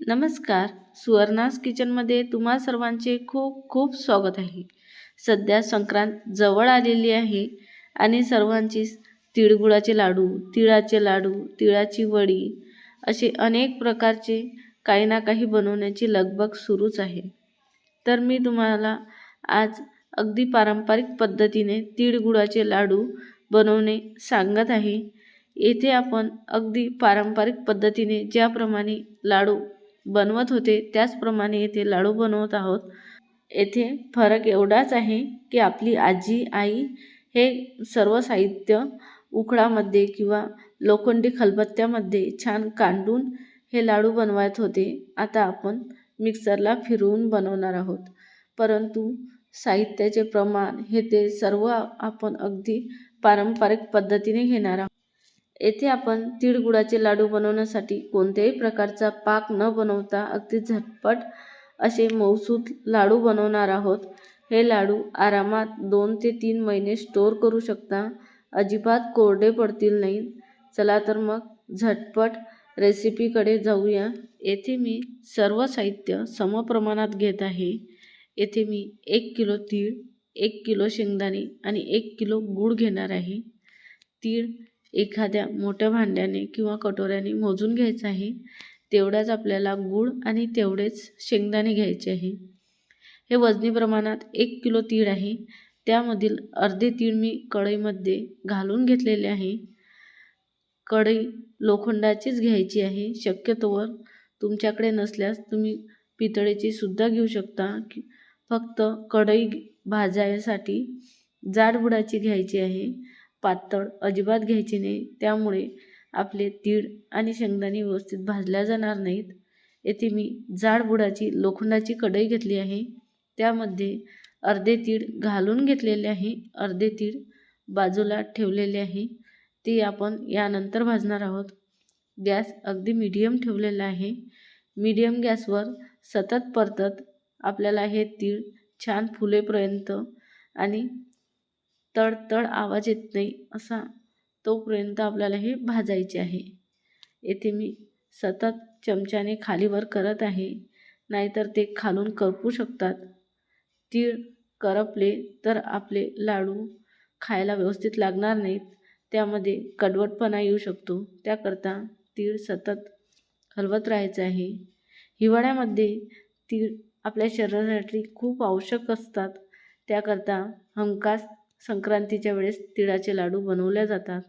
नमस्कार. सुवर्णास किचनमध्ये तुम्हा सर्वांचे खूप खूप स्वागत आहे. सध्या संक्रांत जवळ आलेली आहे आणि सर्वांचीच तिळगुळाचे लाडू तिळाचे लाडू तिळाची वडी असे अनेक प्रकारचे काही ना काही बनवण्याची लगबग सुरूच आहे. तर मी तुम्हाला आज अगदी पारंपरिक पद्धतीने तिळगुळाचे लाडू बनवणे सांगत आहे. येथे आपण अगदी पारंपरिक पद्धतीने ज्याप्रमाणे लाडू बनवत होते. त्याचप्रमाणे येथे लाडू बनवत आहोत. येथे फरक एवढाच आहे की आपली आजी आई हे सर्व साहित्य उकडामध्ये किंवा लोखंडी खलबत्त्यामध्ये छान कांडून हे लाडू बनवत होते. आता आपण मिक्सरला फिरवून बनवणार आहोत. परंतु साहित्याचे प्रमाण हे ते सर्व आपण अगदी पारंपरिक पद्धतीने घेणार आहोत. येथे आपण तिळगुळाचे लाडू बनवण्यासाठी कोणत्याही प्रकारचा पाक न बनवता अगदी झटपट असे मौसूद लाडू बनवणार आहोत. हे लाडू आरामात दोन ते तीन महिने स्टोअर करू शकता. अजिबात कोरडे पडतील नाही चला तर मग झटपट रेसिपीकडे जाऊया. येथे मी सर्व साहित्य समप्रमाणात घेत आहे. येथे मी एक किलो तीळ एक किलो शेंगदाणे आणि एक किलो गूळ घेणार आहे. तीळ एखाद्या मोठ्या भांड्याने किंवा कटोऱ्याने मोजून घ्यायचं आहे तेवढाच आपल्याला गूळ आणि तेवढेच शेंगदाणे घ्यायचे आहे. हे वजनी प्रमाणात एक किलो तीळ आहे. त्यामधील अर्धे तीळ मी कढईमध्ये घालून घेतलेले आहे. कढई लोखंडाचीच घ्यायची आहे. शक्यतोवर तुमच्याकडे नसल्यास तुम्ही पितळेची सुद्धा घेऊ शकता. की फक्त कढई भाजायसाठी जाडबुडाची घ्यायची आहे. पातळ अजिबात घ्यायची नाही. त्यामुळे आपले तीळ आणि शेंगदाणे व्यवस्थित भाजल्या जाणार नाहीत. येथे मी जाड बुडाची लोखंडाची कढई घेतली आहे. त्यामध्ये अर्धे तीळ घालून घेतलेले आहे. अर्धे तीळ बाजूला ठेवलेले आहे. ती आपण यानंतर भाजणार आहोत. गॅस अगदी मीडियम ठेवलेला आहे. मीडियम गॅसवर सतत परतत आपल्याला हे तीळ छान फुलेपर्यंत आणि तडतड आवाज येत नाही असा तोपर्यंत आपल्याला हे भाजायचे आहे. येथे मी सतत चमच्याने खालीवर करत आहे. नाहीतर ते खालून करपू शकतात. तीळ करपले तर आपले लाडू खायला व्यवस्थित लागणार नाहीत. त्यामध्ये कडवटपणा येऊ शकतो. त्याकरता तीळ सतत हलवत राहायचं आहे. हिवाळ्यामध्ये तीळ आपल्या शरीरासाठी खूप आवश्यक असतात. त्याकरता हमखास संक्रांतीच्या वेळेस तिळाचे लाडू बनवले जातात.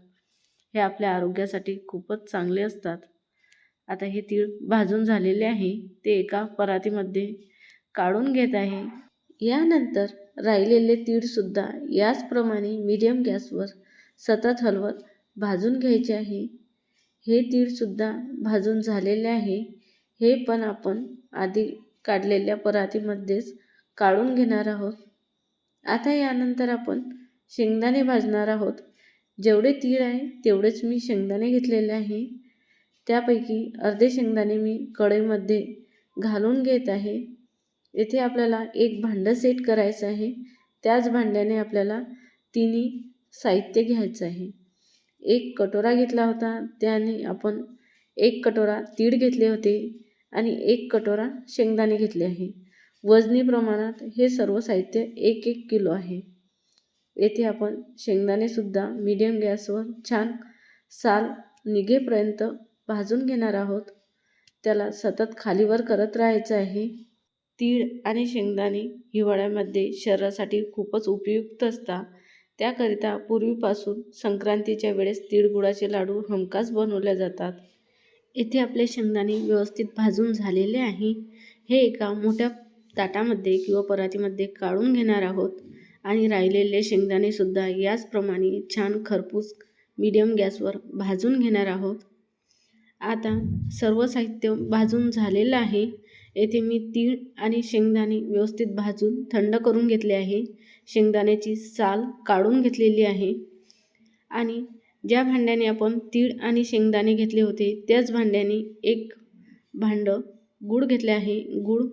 हे आपल्या आरोग्यासाठी खूपच चांगले असतात. आता हे तीळ भाजून झालेले आहे ते एका परातीमध्ये काढून घेत आहे. यानंतर राहिलेले तीळसुद्धा याचप्रमाणे मीडियम गॅसवर सतत हलवत भाजून घ्यायचे आहे. हे तीळसुद्धा भाजून झालेले आहे. हे पण आपण आधी काढलेल्या परातीमध्येच काढून घेणार आहोत. आता यानंतर आपण शेंगदाणे भाजणार आहोत. जेवढे तीळ आहे तेवढेच मी शेंगदाणे घेतलेले आहे. त्यापैकी अर्धे शेंगदाणे मी कढईमध्ये घालून घेत आहे. येथे आपल्याला एक भांडं सेट करायचं आहे. त्याच भांड्याने आपल्याला तिन्ही साहित्य घ्यायचं आहे. एक कटोरा घेतला होता. त्याने आपण एक कटोरा तीळ घेतले होते आणि एक कटोरा शेंगदाणे घेतले आहे. वजनी प्रमाणात हे सर्व साहित्य एक एक किलो आहे. येथे आपण शेंगदाणेसुद्धा मीडियम गॅसवर छान साल निघेपर्यंत भाजून घेणार आहोत. त्याला सतत खालीवर करत राहायचं आहे. तीळ आणि शेंगदाणे हिवाळ्यामध्ये शरीरासाठी खूपच उपयुक्त असतात. त्याकरिता पूर्वीपासून संक्रांतीच्या वेळेस तिळगुळाचे लाडू हमखास बनवले जातात. येथे आपले शेंगदाणे व्यवस्थित भाजून झालेले आहे. हे एका मोठ्या ताटामध्ये किंवा परातीमध्ये काढून घेणार आहोत. आणि राहिलेले शेंगदाणेसुद्धा याचप्रमाणे छान खरपूस मीडियम गॅसवर भाजून घेणार आहोत. आता सर्व साहित्य भाजून झालेलं आहे. येथे मी तीळ आणि शेंगदाणे व्यवस्थित भाजून थंड करून घेतले आहे. शेंगदाण्याची साल काढून घेतलेली आहे. आणि ज्या भांड्याने आपण तीळ आणि शेंगदाणे घेतले होते त्याच भांड्याने एक भांडं गूळ घेतले आहे. गूळ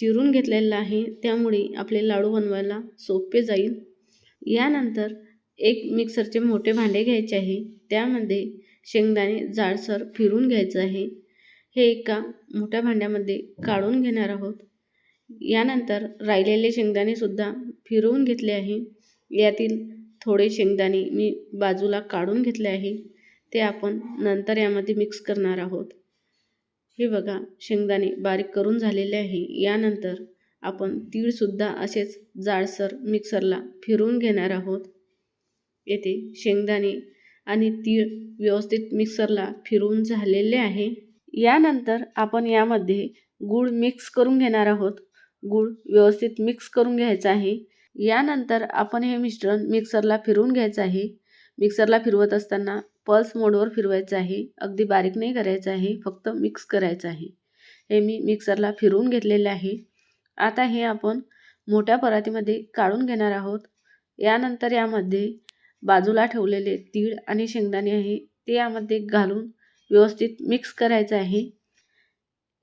चिरून घेतलेला आहे. त्यामुळे आपले लाडू बनवायला सोपे जाईल. यानंतर एक मिक्सरचे मोठे भांडे घ्यायचे आहे. त्यामध्ये शेंगदाणे जाडसर फिरून घ्यायचं आहे. हे एका मोठ्या भांड्यामध्ये काढून घेणार आहोत. यानंतर राहिलेले शेंगदाणे सुद्धा फिरवून घेतले आहे. यातील थोडे शेंगदाणे मी बाजूला काढून घेतले आहे. ते आपण नंतर यामध्ये मिक्स करणार आहोत. हे बघा शेंगदाणे बारीक करून झालेले आहे. यानंतर आपण तीळसुद्धा असेच जाडसर मिक्सरला फिरवून घेणार आहोत. येथे शेंगदाणे आणि तीळ व्यवस्थित मिक्सरला फिरवून झालेले आहे. यानंतर आपण यामध्ये गूळ मिक्स करून घेणार आहोत. गूळ व्यवस्थित मिक्स करून घ्यायचा आहे. यानंतर आपण हे मिश्रण मिक्सरला फिरवून घ्यायचं आहे. मिक्सरला फिरवत असताना पल्स मोडवर फिरवायचं आहे. अगदी बारीक नाही करायचं आहे फक्त मिक्स करायचं आहे. हे मी मिक्सरला फिरवून घेतलेले आहे. आता हे आपण मोठ्या परातीमध्ये काढून घेणार आहोत. यानंतर यामध्ये बाजूला ठेवलेले तीळ आणि शेंगदाणे आहे ते यामध्ये घालून व्यवस्थित मिक्स करायचं आहे.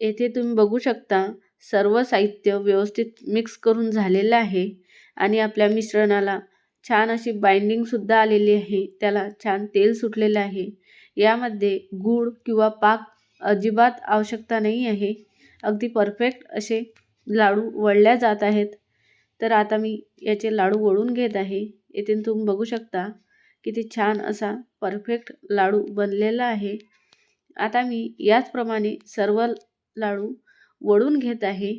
येथे तुम्ही बघू शकता सर्व साहित्य व्यवस्थित मिक्स करून झालेलं आहे आणि आपल्या मिश्रणाला छान अशी बाइंडिंगसुद्धा आलेली आहे. त्याला छान तेल सुटलेलं आहे. यामध्ये गूळ किंवा पाक अजिबात आवश्यकता नाही आहे. अगदी परफेक्ट असे लाडू वळल्या जात आहेत. तर आता मी याचे लाडू वळून घेत आहे. येथून तुम्ही बघू शकता किती छान असा परफेक्ट लाडू बनलेला आहे. आता मी याचप्रमाणे सर्व लाडू वळून घेत आहे.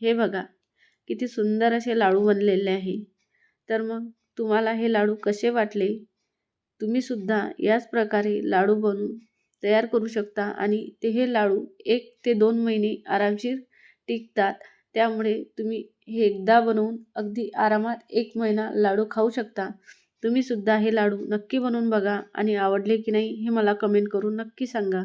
हे बघा किती सुंदर असे लाडू बनलेले आहे. तर मग तुम्हाला हे लाडू कसे वाटले? तुम्हीसुद्धा याच प्रकारे लाडू बनवून तयार करू शकता आणि ते हे लाडू एक ते दोन महिने आरामशीर टिकतात. त्यामुळे तुम्ही हे एकदा बनवून अगदी आरामात एक महिना लाडू खाऊ शकता. तुम्हीसुद्धा हे लाडू नक्की बनवून बघा आणि आवडले की नाही हे मला कमेंट करून नक्की सांगा.